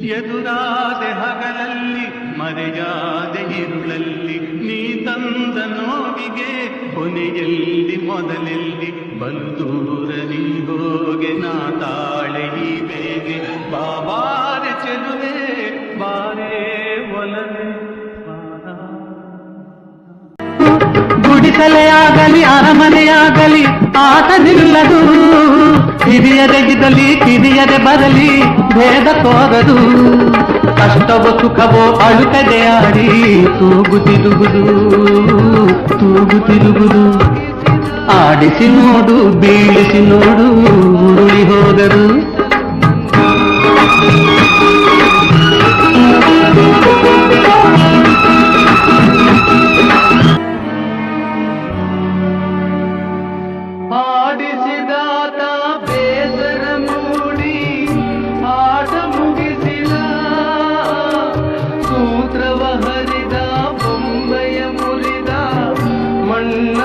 ಎದುರಾದೆ ಹಗಲಲ್ಲಿ, ಮರೆಯಾದೆ ಇರುಳಲ್ಲಿ, ನೀ ತಂದ ನೋವಿಗೆ ಕೊನೆಯಲ್ಲಿ ಮೊದಲೆಲ್ಲಿ ಬಲು ದೂರ ನೀ ಹೋಗೆ, ನಾ ತಾಳೆ ಈ ಬೇಗೆ. ಬಾಬಾರೆ ಚೆಲುವೆ ಬಾರೇ ಒಲವೆ ಗುಡಿಸಲೆಯಾಗಲಿ ಅರಮನೆಯಾಗಲಿ ಆಟ ಕಿರಿಯರೆ ಗಿದಲಿ ಕಿರಿಯರೆ ಬರಲಿ ಭೇದ ತೋರದು ಕಷ್ಟವೋ ಸುಖವೋ ಅಳುಕದೆ ಆಡಿ ತೂಗು ತಿರುಗುದು ತೂಗು ತಿರುಗುದು ಆಡಿಸಿ ನೋಡು ಬೀಳಿಸಿ ನೋಡು ಉರುಳಿ ಹೋದರು ಆಡಿಸಿ